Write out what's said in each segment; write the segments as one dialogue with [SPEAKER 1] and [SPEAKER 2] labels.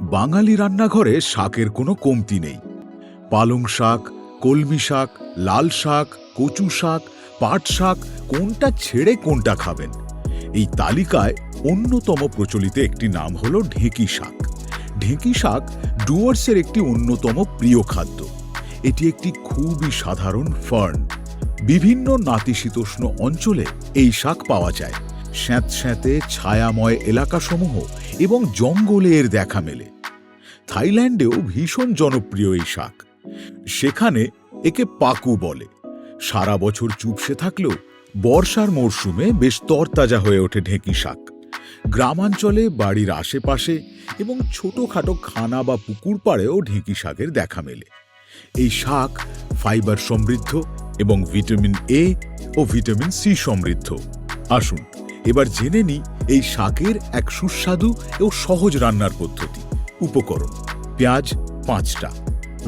[SPEAKER 1] বাঙালি রান্নাঘরে শাকের কোনো কমতি নেই। পালং শাক, কলমি শাক, লাল শাক, কচু শাক, পাট শাক, কোনটা ছেড়ে কোনটা খাবেন? এই তালিকায় অন্যতম প্রচলিত একটি নাম হল ঢেঁকি শাক। ঢেঁকি শাক ডুয়ার্সের একটি অন্যতম প্রিয় খাদ্য। এটি একটি খুবই সাধারণ ফার্ন। বিভিন্ন নাতিশীতোষ্ণ অঞ্চলে এই শাক পাওয়া যায়। স্যাঁতস্যাঁতে ছায়াময় এলাকাসমূহ এবং জঙ্গলে এর দেখা মেলে। থাইল্যান্ডেও ভীষণ জনপ্রিয় এই শাক। সেখানে একে পাকু বলে। সারা বছর চুপসে থাকলেও বর্ষার মরশুমে বেশ তরতাজা হয়ে ওঠে ঢেঁকি শাক। গ্রামাঞ্চলে, বাড়ির আশেপাশে এবং ছোটখাটো খানা বা পুকুর পাড়েও ঢেঁকি শাকের দেখা মেলে। এই শাক ফাইবার সমৃদ্ধ এবং ভিটামিন এ ও ভিটামিন সি সমৃদ্ধ। আসুন এবার জেনে নিই এই শাকের এক সুস্বাদু ও সহজ রান্নার পদ্ধতি। উপকরণ, পেঁয়াজ পাঁচটা,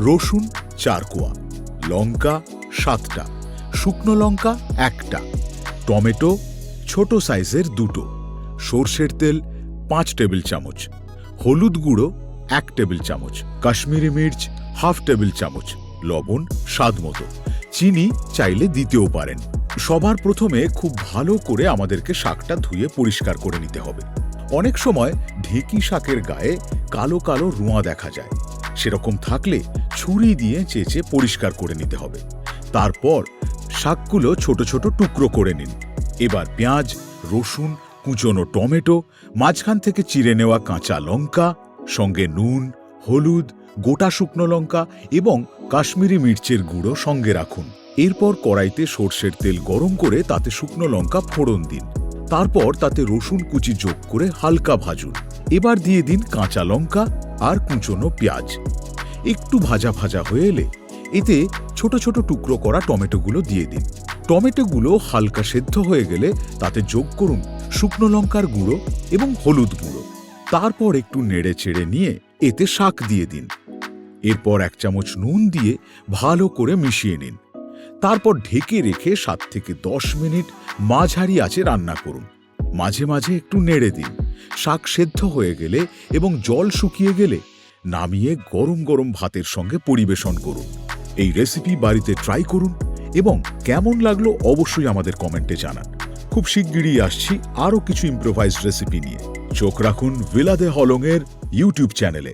[SPEAKER 1] রসুন চার কোয়া, লঙ্কা সাতটা, শুকনো লঙ্কা একটা, টমেটো ছোট সাইজের দুটো, সর্ষের তেল পাঁচ টেবিল চামচ, হলুদ গুঁড়ো এক টেবিল চামচ, কাশ্মীরি মির্চ হাফ টেবিল চামচ, লবণ স্বাদ মতো। চিনি চাইলে দিতেও পারেন। সবার প্রথমে খুব ভালো করে আমাদেরকে শাকটা ধুয়ে পরিষ্কার করে নিতে হবে। অনেক সময় ঢেঁকি শাকের গায়ে কালো কালো রুঁয়া দেখা যায়। সেরকম থাকলে ছুরি দিয়ে চেঁচে পরিষ্কার করে নিতে হবে। তারপর শাকগুলো ছোট ছোট টুকরো করে নিন। এবার পেঁয়াজ, রসুন, কুচনো টমেটো, মাঝখান থেকে চিড়ে নেওয়া কাঁচা লঙ্কা, সঙ্গে নুন, হলুদ, গোটা শুকনো লঙ্কা এবং কাশ্মীরি মির্চের গুঁড়ো সঙ্গে রাখুন। এরপর কড়াইতে সর্ষের তেল গরম করে তাতে শুকনো লঙ্কা ফোড়ন দিন। তারপর তাতে রসুন কুচি যোগ করে হালকা ভাজুন। এবার দিয়ে দিন কাঁচা লঙ্কা আর কুচনো পেঁয়াজ। একটু ভাজা ভাজা হয়ে এলে এতে ছোট ছোট টুকরো করা টমেটোগুলো দিয়ে দিন। টমেটোগুলো হালকা সেদ্ধ হয়ে গেলে তাতে যোগ করুন শুকনো লঙ্কার গুঁড়ো এবং হলুদ গুঁড়ো। তারপর একটু নেড়ে চেড়ে নিয়ে এতে শাক দিয়ে দিন। এরপর এক চামচ নুন দিয়ে ভালো করে মিশিয়ে নিন। তারপর ঢেকে রেখে সাত থেকে দশ মিনিট মাঝারি আঁচে রান্না করুন। মাঝে মাঝে একটু নেড়ে দিন। শাক সেদ্ধ হয়ে গেলে এবং জল শুকিয়ে গেলে নামিয়ে গরম গরম ভাতের সঙ্গে পরিবেশন করুন। এই রেসিপি বাড়িতে ট্রাই করুন এবং কেমন লাগল অবশ্যই আমাদের কমেন্টে জানান। খুব শিগগিরই আসছি আরও কিছু ইম্প্রোভাইজড রেসিপি নিয়ে। চোখ রাখুন ভিলাদে হলংয়ের ইউটিউব চ্যানেলে